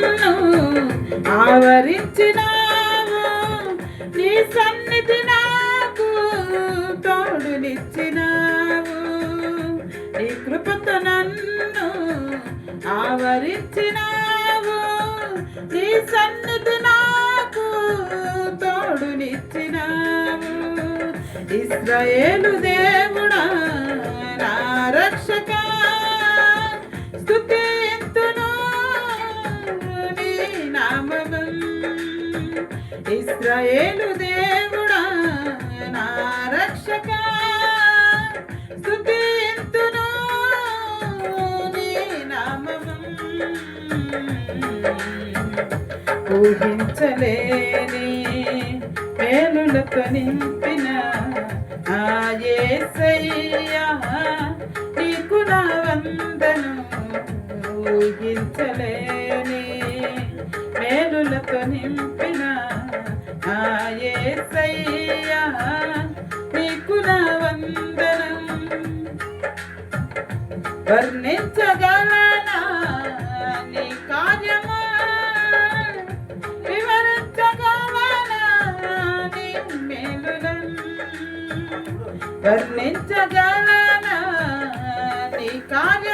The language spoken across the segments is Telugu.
నన్ను ఆవరించినావు. నీ సన్నిధి నాకు తోడునిచ్చినావు. నీ కృపతో నన్ను ఆవరించినావు. నీ సన్నిధి నాకు తోడునిచ్చినావు. ఇస్రాయేలు దేవుడా నా రక్షకా ఇజ్రాయేలు దేవుడా నా రక్షక. స్తుతింతును నీ నామము. ఊహించలేని మేలులతో నింపిన ఆయేసయ్యా నీకు నా వందను. ఊహించలేని మేలులతో నింపిన ఆయేసయ్యా నీకు నా వందనం. వర్ణించగలనా నీ కార్యము? వివరించగలనా నీ మేలులను వర్ణించగలనా నీ కార్యము?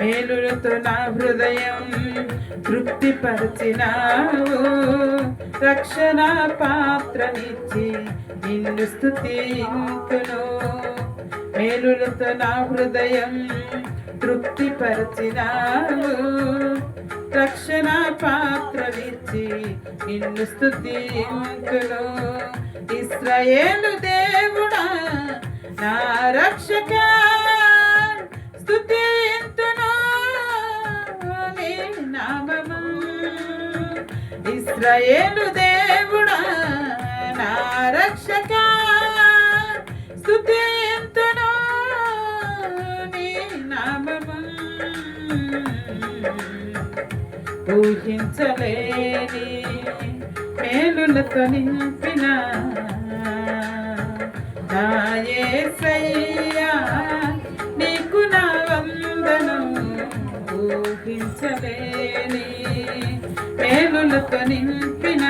మేలులతో నా హృదయం తృప్తిపరిచినావు. రక్షణ పాత్రనిచ్చి నిన్ను స్థుతింతును మేలులతో నా హృదయం తృప్తిపరిచినావు. రక్షణ పాత్రనిచ్చి నిన్ను స్థుతింతును ఇస్రాయేలు దేవుడా నా రక్షక ఇస్రాయేలు దేవుడా నా రక్షక స్తుతింతును నీ నామము. ఊహించలేని మేలులతో నింపిన నా యేసయ్యా. కృపలత నింపిన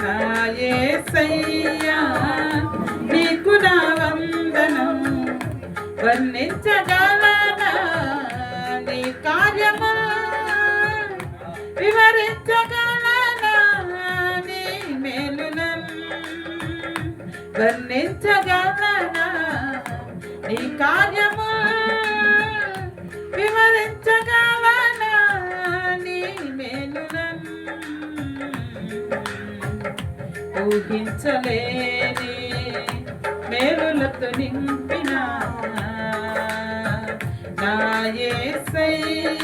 నా యేసయ్యా నీకు నా వందనం వర్ణించగలనా? నీ కార్యమా వివరించగలనా? నీ మేలునం వర్ణించగలనా? నీ కార్యము ఊహించలేని మేలులతో నింపిన నా యేసయ్యా